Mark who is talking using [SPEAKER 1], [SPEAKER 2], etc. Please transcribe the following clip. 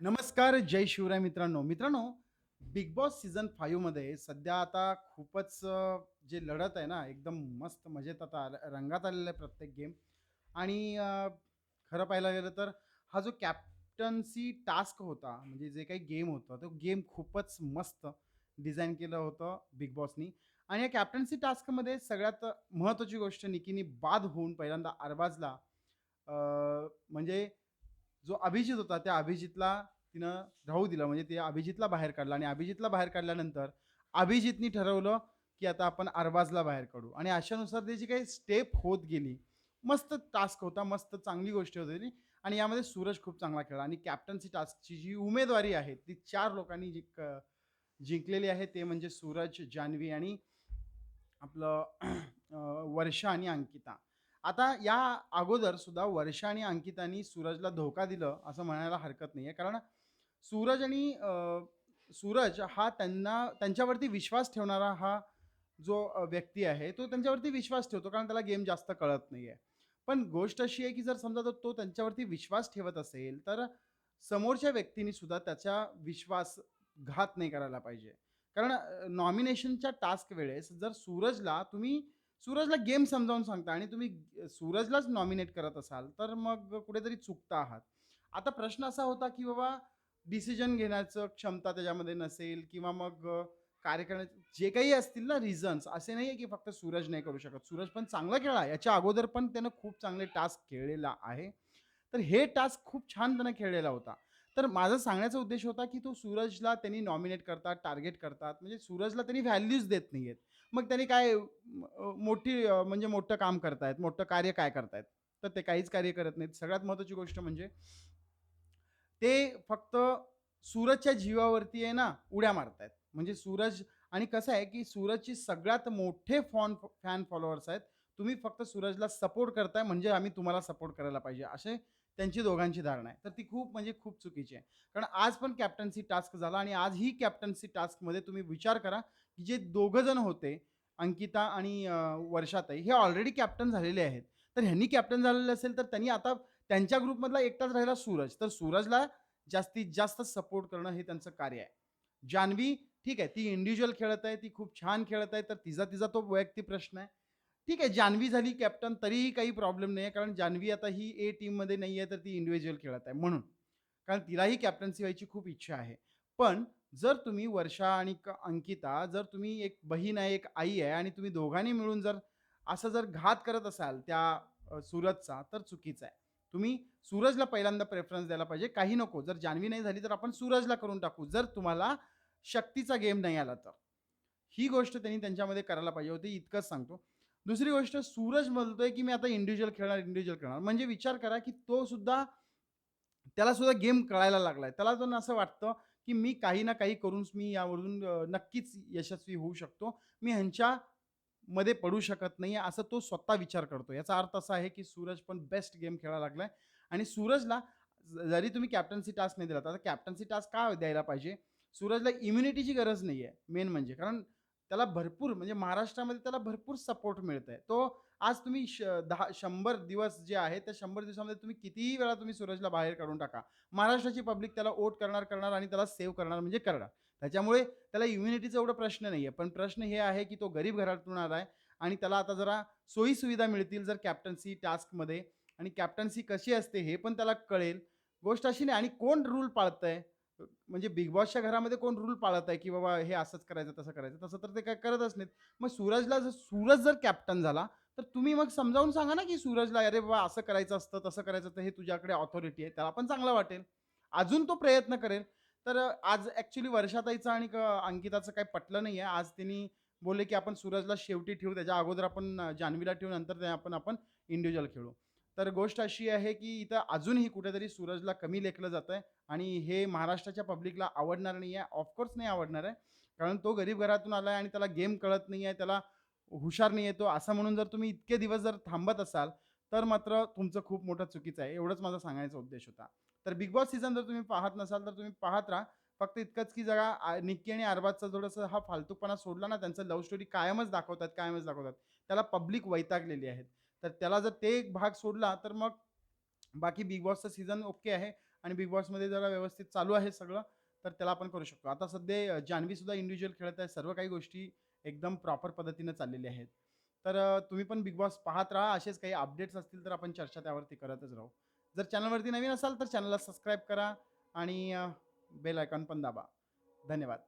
[SPEAKER 1] नमस्कार जय शिवराय मित्रांनो. मित्रांनो बिग बॉस सीझन फाईव्हमध्ये सध्या आता खूपच जे लढत आहे ना एकदम मस्त मजेत आता आलं- रंगात आलेला आहे प्रत्येक गेम आणि खरं पाहायला गेलं तर हा जो कॅप्टन्सी टास्क होता म्हणजे जे काही गेम होतं तो गेम खूपच मस्त डिझाईन केलं होतं बिग बॉसनी आणि या कॅप्टन्सी टास्कमध्ये सगळ्यात महत्त्वाची गोष्ट निकीनी बाद होऊन पहिल्यांदा अरबाजला म्हणजे जो अभिजित होता त्या अभिजितला तिनं राहू दिलं. म्हणजे ते अभिजितला बाहेर काढलं आणि अभिजितला बाहेर काढल्यानंतर अभिजितनी ठरवलं की आता आपण अरबाजला बाहेर काढू. आणि अशानुसार त्याची काही स्टेप होत गेली मस्त टास्क होता मस्त चांगली गोष्ट होती आणि यामध्ये सूरज खूप चांगला खेळला. आणि कॅप्टन्सी टास्कची जी उमेदवारी आहे ती चार लोकांनी जी क- जिंकलेली आहे ते म्हणजे सूरज जान्हवी आणि आपलं वर्षा आणि अंकिता. आता या अगोदर सुद्धा वर्षा आणि अंकितानी सूरजला धोका दिलं असं म्हणायला हरकत नाही आहे कारण सूरज आणि सूरज हा त्यांना त्यांच्यावरती विश्वास ठेवणारा हा जो व्यक्ती आहे तो त्यांच्यावरती विश्वास ठेवतो कारण त्याला गेम जास्त कळत नाही आहे पण गोष्ट अशी आहे की जर समजा तो तो त्यांच्यावरती विश्वास ठेवत असेल तर समोरच्या व्यक्तीने सुद्धा त्याचा विश्वासघात नाही करायला पाहिजे. कारण नॉमिनेशनच्या टास्क वेळेस जर सूरजला तुम्ही सूरजला गेम समजावून सांगता आणि तुम्ही सूरजलाच नॉमिनेट करत असाल तर मग कुठेतरी चुकता आहात. आता प्रश्न असा होता की बाबा डिसिजन घेण्याचं क्षमता त्याच्यामध्ये नसेल किंवा मग कार्यक्रम जे काही असतील ना रिझन्स असे नाही आहे की फक्त सूरज नाही करू शकत. सूरज पण चांगला खेळला याच्या अगोदर पण त्यानं खूप चांगले टास्क खेळलेला आहे. तर हे टास्क खूप छान त्यानं खेळलेला होता. तर माझा सांगण्याचा उद्देश होता की तो सूरजला त्यांनी नॉमिनेट करतात टार्गेट करतात. म्हणजे सूरजला त्यांनी व्हॅल्यूज देत नाही आहेत मग त्यांनी काय मोठी म्हणजे मोठं काम करतायत मोठं कार्य काय करतायत? तर ते काहीच कार्य करत नाहीत. सगळ्यात महत्त्वाची गोष्ट म्हणजे ते फक्त सूरजच्या जीवावरती आहे ना उड्या मारतायत. म्हणजे सूरज आणि कसं आहे की सूरजची सगळ्यात मोठे फॉन फॅन फॉलोअर्स आहेत. तुम्ही फक्त सूरजला सपोर्ट करताय म्हणजे आम्ही तुम्हाला सपोर्ट करायला पाहिजे. असे त्यांची दोघांची धारणा आहे. तर ती खूप म्हणजे खूप चुकीची आहे. कारण आज पण कॅप्टन्सी टास्क झाला आणि आज ही कॅप्टन्सी टास्कमध्ये तुम्ही विचार करा की जे दोघं जण होते अंकिता आणि वर्षाताई हे ऑलरेडी कॅप्टन झालेले आहेत. तर ह्यांनी कॅप्टन झालेले असेल तर त्यांनी आता त्यांच्या ग्रुपमधला एकटाच राहिला सूरज. तर सूरजला जास्तीत जास्त सपोर्ट करणं हे त्यांचं कार्य आहे. जान्हवी ठीक आहे ती इंडिव्हिज्युअल खेळत आहे ती खूप छान खेळत आहे तर तिचा तिचा तो वैयक्तिक प्रश्न आहे. ठीक आहे जान्हवी झाली कॅप्टन तरीही काही प्रॉब्लेम नाही आहे कारण जान्हवी आता ही ए टीममध्ये नाही आहे तर ती इंडिव्हिज्युअल खेळत आहे म्हणून. कारण तिलाही कॅप्टन्सी व्हायची खूप इच्छा आहे. पण जर तुम्ही वर्षा आणि क- अंकिता जर तुम्ही एक बहीण आहे एक आई आहे आणि तुम्ही दोघांनी मिळून जर असं जर घात करत असाल त्या सूरजचा तर चुकीचा आहे. तुम्ही सूरजला पहिल्यांदा प्रेफरन्स द्यायला पाहिजे. काही नको. जर जान्हवी नाही झाली तर आपण सूरजला करून टाकू. जर तुम्हाला शक्तीचा गेम नाही आला तर. ही गोष्ट त्यांनी त्यांच्यामध्ये करायला पाहिजे होती इतकंच सांगतो. दुसरी गोष्ट सूरज म्हणतोय की मी आता इंडिव्हिज्युअल खेळणार इंडिव्हिज्युअल खेळणार म्हणजे विचार करा की तो सुद्धा त्याला सुद्धा गेम कळायला लागलाय. त्याला पण असं वाटतं की मी काही ना काही करून मी यावरून नक्कीच यशस्वी होऊ शकतो. मी ह्यांच्या मध्ये पडू शकत नाही असं तो स्वतः विचार करतो. याचा अर्थ असा आहे की सूरज पण बेस्ट गेम खेळायला लागलाय. आणि सूरजला जरी तुम्ही कॅप्टन्सी टास्क नाही दिला तर कॅप्टन्सी टास्क का द्यायला पाहिजे? सूरजला इम्युनिटीची गरज नाही आहे मेन म्हणजे. कारण त्याला भरपूर म्हणजे महाराष्ट्रामध्ये त्याला भरपूर सपोर्ट मिळत आहे तो आज तुम्ही श दहा शंभर दिवस जे आहे त्या शंभर दिवसामध्ये तुम्ही कितीही वेळा तुम्ही सूरजला बाहेर काढून टाका. महाराष्ट्राची पब्लिक त्याला वोट करणार करणार आणि त्याला सेव्ह करणार म्हणजे करणार. त्याच्यामुळे त्याला इम्युनिटीचा एवढा प्रश्न नाही आहे पण प्रश्न हे आहे की तो गरीब घरातून आला आहे आणि त्याला आता जरा सोयीसुविधा मिळतील जर कॅप्टन्सी टास्कमध्ये आणि कॅप्टन्सी कशी असते हे पण त्याला कळेल. गोष्ट अशी नाही आणि कोण रूल पाळतंय? म्हणजे बिग बॉसच्या घरामध्ये कोण रूल पाळत आहे की बाबा हे असंच करायचं तसं करायचं तसं तर ते काय करतच नाहीत. मग सूरजला जर सूरज जर कॅप्टन झाला तर तुम्ही मग समजावून सांगा ना की सूरजला अरे बाबा असं करायचं असतं तसं करायचं तर हे तुझ्याकडे ऑथॉरिटी आहे त्याला पण चांगलं वाटेल. अजून तो प्रयत्न करेल. तर आज ॲक्च्युली वर्षाताईचं आणि क- अंकिताचं काही पटलं नाही आहे आज त्यांनी बोलले की आपण सूरजला शेवटी ठेवू त्याच्या अगोदर आपण जान्हवीला ठेवू नंतर आपण आपण इंडिव्हिज्युअल खेळू. तर गोष्ट अशी आहे की इथं अजूनही कुठेतरी सूरजला कमी लेखलं जातं आहे आणि हे महाराष्ट्राच्या पब्लिकला आवडणार नाही आहे. ऑफकोर्स नाही आवडणार आहे. कारण तो गरीब घरातून आला आहे आणि त्याला गेम कळत नाही आहे त्याला हुशार नाही आहे तो. असं म्हणून जर तुम्ही इतके दिवस जर थांबत असाल तर मात्र तुमचं खूप मोठं चुकीचं आहे. एवढंच माझा सांगायचा उद्देश होता. तर बिग बॉस सीझन जर तुम्ही पाहत नसाल तर तुम्ही पाहत राहा. फक्त इतकंच की जरा निक्की आणि अरबाजचा थोडंसं हा फालतूपणा सोडला ना त्यांचं लव्ह स्टोरी कायमच दाखवतात कायमच दाखवतात. त्याला पब्लिक वैतागलेली आहेत. तर त्याला जर ते एक भाग सोडला तर मग बाकी बिग बॉसचा सीझन ओके आहे आणि बिग बॉसमध्ये जरा व्यवस्थित चालू आहे सगळं तर त्याला आपण करू शकतो. आता सध्या जान्हवीसुद्धा इंडिव्हिज्युअल खेळत आहे. सर्व काही गोष्टी एकदम प्रॉपर पद्धतीनं चाललेल्या आहेत. तर तुम्ही पण बिग बॉस पाहत राहा. असेच काही अपडेट्स असतील तर आपण चर्चा त्यावरती करतच राहू. जर चॅनलवरती नवीन असाल तर चॅनलला सबस्क्राईब करा आणि बेल आयकॉन पण दाबा. धन्यवाद.